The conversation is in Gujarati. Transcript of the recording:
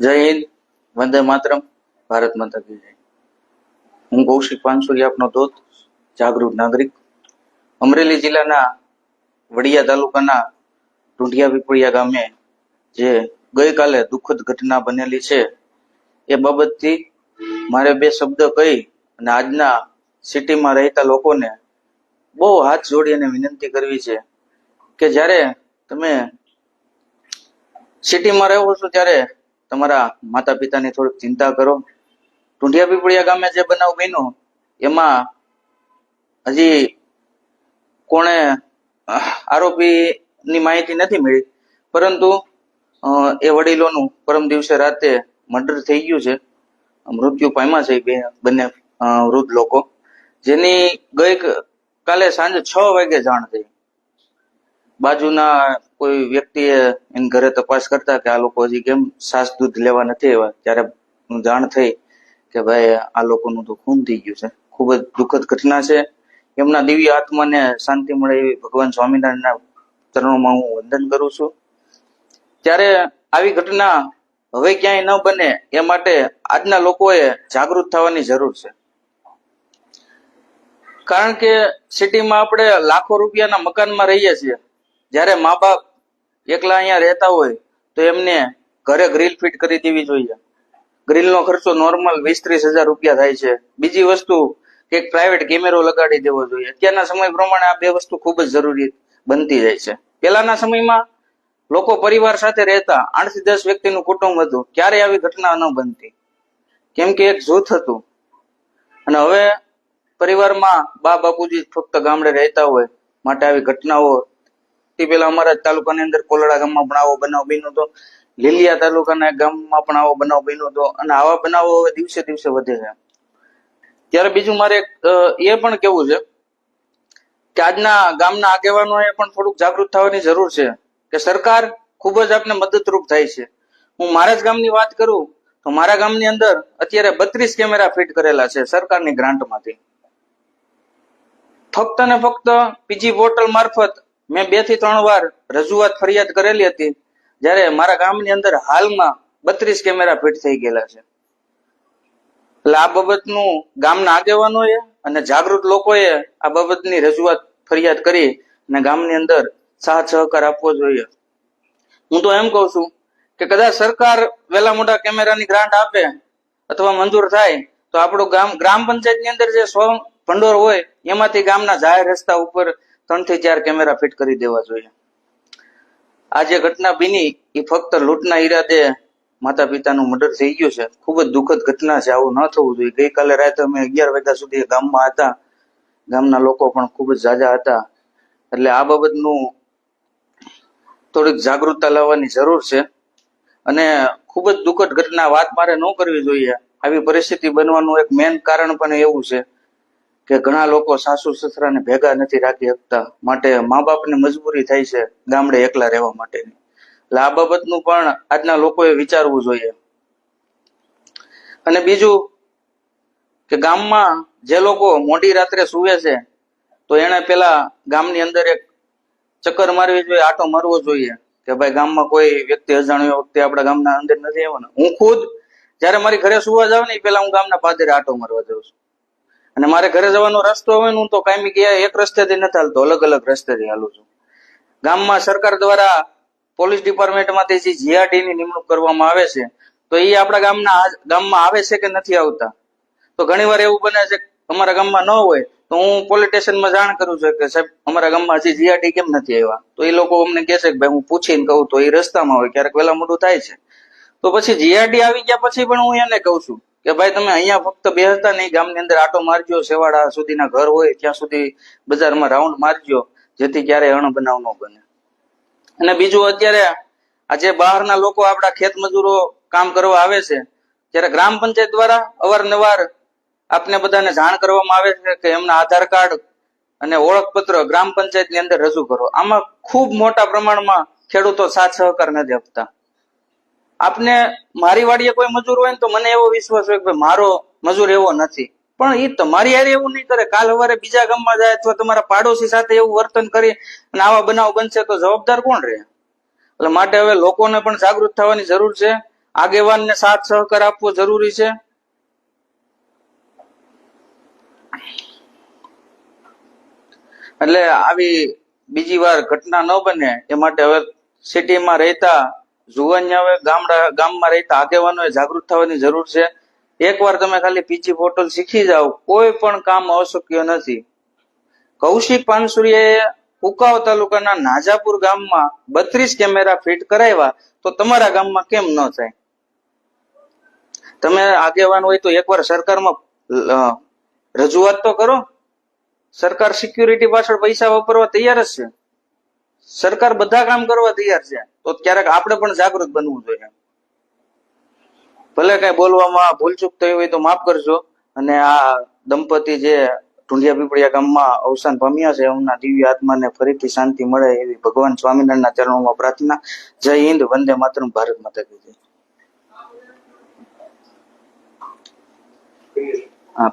જય હિન્દ. વંદે માતરમ. ભારત માતા કી જય. હું કૌશિક પાનસુરી આપનો દોત, જાગૃત નાગરિક. અમરેલી જિલ્લાના વડિયા તાલુકાના ટુંડિયા પીપળિયા ગામે જે ગઈકાલે દુઃખદ ઘટના બનેલી છે, એ બાબતથી મારે બે શબ્દ કહી અને આજના સિટીમાં રહેતા લોકોને બહુ હાથ જોડી અને વિનંતી કરવી છે કે જ્યારે તમે સિટીમાં રહો છો ત્યારે તમારા માતા પિતાની થોડીક ચિંતા કરો. ટુંઢિયા પીપળિયા ગામે જે બનાવ બન્યો, એમાં હજી કોણે આરોપીની માહિતી નથી મળી. પરંતુ એ વડીલોનું પરમ દિવસે રાતે મર્ડર થઈ ગયું છે. મૃત્યુ પામ્યા છે બે, બંને વૃદ્ધ લોકો. જેની ગઈ કાલે સાંજે છ વાગે જાણ થઈ. બાજુના કોઈ વ્યક્તિએ એની ઘરે તપાસ કરતા કે આ લોકો હજી કેમ સાસ દૂધ લેવા નથી આવ્યા, ત્યારે જાણ થઈ કે ભાઈ, આ લોકોનું તો ખૂન થઈ ગયું છે. ખૂબ જ દુઃખદ ઘટના છે. એમના દિવ્ય આત્માને શાંતિ મળે એવી ભગવાન સ્વામિનારાયણના ચરણોમાં હું વંદન કરું છું. ત્યારે આવી ઘટના હવે ક્યાંય ન બને એ માટે આજના લોકોએ જાગૃત થવાની જરૂર છે. કારણ કે સિટીમાં આપણે લાખો રૂપિયાના મકાનમાં રહીએ છીએ. જ્યારે મા બાપ એકલા અહીંયા રહેતા હોય તો એમને ઘરે ગ્રીલ ફિટ કરી દેવી જોઈએ. ગ્રીલનો ખર્ચો નોર્મલ વીસ ત્રીસ હજાર રૂપિયા થાય છે. બીજી વસ્તુ, કે એક પ્રાઇવેટ કેમેરો લગાડી દેવો જોઈએ. અત્યારના સમય પ્રમાણે આ બે વસ્તુ ખૂબ જ જરૂરી બનતી જાય છે. પહેલાના સમયમાં લોકો પરિવાર સાથે રહેતા આઠથી દસ વ્યક્તિનું કુટુંબ હતું. ક્યારે આવી ઘટના ન બનતી. કેમ કે એક જૂથ હતું. અને હવે પરિવારમાં બા બાપુજી ફક્ત ગામડે રહેતા હોય, માટે આવી ઘટનાઓ તે પેલા અમારા તાલુકાની અંદર કોલડા ગામમાં પણ આવો બનાવ બન્યો હતો. લીલિયા તાલુકાના ગામમાં પણ આવો બનાવ બન્યો હતો અને આવા બનાવો હવે દિવસે દિવસે વધે છે. ત્યારે બીજું મારે એ પણ કેવું છે કે આજના ગામના આગેવાનોએ પણ થોડુંક જાગૃત થવાની જરૂર છે કે સરકાર ખૂબ જ આપને મદદરૂપ થાય છે. હું મારા જ ગામની વાત કરું તો મારા ગામની અંદર અત્યારે બત્રીસ કેમેરા ફિટ કરેલા છે સરકારની ગ્રાન્ટમાંથી. ફક્ત ને ફક્ત પીજી પોર્ટલ મારફત મેં બેથી ત્રણ વાર રજૂઆત ફરિયાદ કરેલી હતી, જ્યારે મારા ગામની અંદર હાલમાં બત્રીસ કેમેરા ફિટ થઈ ગયેલા છે. એટલે આ બાબતનું ગામના આગેવાનોએ અને જાગૃત લોકોએ આ બાબતની રજૂઆત ફરિયાદ કરી અને ગામની અંદર સાથ સહકાર આપવો જોઈએ. હું તો એમ કહું છું કે કદાચ સરકાર વેલા મોટા કેમેરાની ગ્રાન્ટ આપે અથવા મંજૂર થાય, તો આપણું ગામ, ગ્રામ પંચાયતની અંદર જે સ્વ ભંડોળ હોય, એમાંથી ગામના જાહેર રસ્તા ઉપર ત્રણથી ચાર કેમેરા ફિટ કરી દેવા જોઈએ. આ જે ઘટના બની, એ ફક્ત લૂંટના ઈરાદે માતા પિતાનું મર્ડર થઈ ગયું છે. ખૂબ જ દુઃખદ ઘટના છે, આવું ન થવું જોઈએ. ગઈકાલે રાતે અમે અગિયાર વાગ્યા સુધી ગામમાં હતા. ગામના લોકો પણ ખૂબ જ ઝાઝા હતા. એટલે આ બાબતનું થોડીક જાગૃતતા લાવવાની જરૂર છે. અને ખૂબ જ દુઃખદ ઘટના, વાત મારે ન કરવી જોઈએ. આવી પરિસ્થિતિ બનવાનું એક મેન કારણ પણ એવું છે. કે ઘણા લોકો સાસુ સસરાને ભેગા નથી રાખી શકતા. માટે મા બાપને મજબૂરી થાય છે ગામડે એકલા રહેવા માટેની. એટલે આ બાબતનું પણ આજના લોકોએ વિચારવું જોઈએ. અને બીજું કે ગામમાં જે લોકો મોડી રાત્રે સુવે છે, તો એને પેલા ગામની અંદર એક ચક્કર મારવી જોઈએ, આટો મારવો જોઈએ. કે ભાઈ ગામમાં કોઈ વ્યક્તિ અજાણ્યો વ્યક્તિ આપણા ગામના અંદર નથી આવવાનો હું ખુદ જયારે મારી ઘરે સુવા જાવ ને પેલા હું ગામના પાદરે આટો મારવા જાઉં છું. અને મારે ઘરે જવાનો રસ્તો હોય ને હું તો કાયમી ક્યાંય એક રસ્તેથી નથી હાલતો, અલગ અલગ રસ્તેથી હાલું છું. ગામમાં સરકાર દ્વારા પોલીસ ડિપાર્ટમેન્ટમાંથી જે જીઆરડીની નિમણૂક કરવામાં આવે છે, તો એ આપણા ગામના ગામમાં આવે છે કે નથી આવતા? તો ઘણી વાર એવું બને છે અમારા ગામમાં ન હોય, તો હું પોલીસ સ્ટેશનમાં જાણ કરું છું કે સાહેબ, અમારા ગામમાં હજી જીઆરડી કેમ નથી આવ્યા? તો એ લોકો અમને કહે છે કે ભાઈ હું પૂછીને કહું, તો એ રસ્તામાં હોય, ક્યારેક વહેલા મોટું થાય છે. તો પછી જીઆરડી આવી ગયા પછી પણ હું એને કહું છું કે ભાઈ તમે અહીંયા ફક્ત બેસતા નહીં, ગામની અંદર આટો મારજો સેવાડા સુધીના ઘર હોય, ત્યાં સુધી બજારમાં રાઉન્ડ મારજો, જેથી ક્યારે અણબનાવ ન બને. અને બીજું અત્યારે આજે બહારના લોકો આપણા ખેત મજૂરો કામ કરવા આવે છે, ત્યારે ગ્રામ પંચાયત દ્વારા અવારનવાર આપને બધાને જાણ કરવામાં આવે છે કે એમના આધાર કાર્ડ અને ઓળખપત્ર ગ્રામ પંચાયતની અંદર રજૂ કરો. આમાં ખૂબ મોટા પ્રમાણમાં ખેડૂતો સાથ સહકાર નથી આપતા. આપને મારી વાડીએ કોઈ મજૂર હોય ને તો મને એવો વિશ્વાસ હોય કે મારો મજૂર એવો નથી. પણ એ તમારી યારે એવું નહીં કરે. કાલ સવારે બીજા ગામમાં જાય અથવા તમારા પાડોશી સાથે એવું વર્તન કરી અને આવા બનાવ બનશે તો જવાબદાર કોણ રહે? એટલે માટે હવે લોકોને પણ જાગૃત થવાની જરૂર છે. આગેવાનને સાથ સહકાર આપવો જરૂરી છે. એટલે આવી બીજી વાર ઘટના ન બને એ માટે હવે સિટીમાં રહેતા જુવાનિયાઓએ ગામડા ગામમાં રહેતા આગેવાનોએ જાગૃત થવાની જરૂર છે. એકવાર તમે ખાલી પીજી પોર્ટલ શીખી જાઓ, કોઈ પણ કામ અશક્ય નથી. કૌશિક પાનસુરીએ ઉકાવ તાલુકાના નાજાપુર ગામમાં બત્રીસ કેમેરા ફિટ કરાવ્યા તો તમારા ગામમાં કેમ ન થાય? તમે આગેવાન હોય તો એકવાર સરકારમાં રજૂઆત તો કરો. સરકાર સિક્યુરિટી પાછળ પૈસા વાપરવા તૈયાર જ છે. સરકાર બધા કામ કરવા તૈયાર છે. તો ક્યારેક આપણે પણ જાગૃત બનવું જોઈએ. ભલે કઈ બોલવામાં ભૂલચૂક થઈ હોય તો માફ કરજો. અને આ દંપતી જે ઢુંડિયા પીપળિયા ગામમાં અવસાન પામ્યા છે, એમના દિવ્ય આત્માને ફરીથી શાંતિ મળે એવી ભગવાન સ્વામિનારાયણના ચરણોમાં પ્રાર્થના. જય હિન્દ, વંદે માતરમ, ભારત માતા કી જય. હા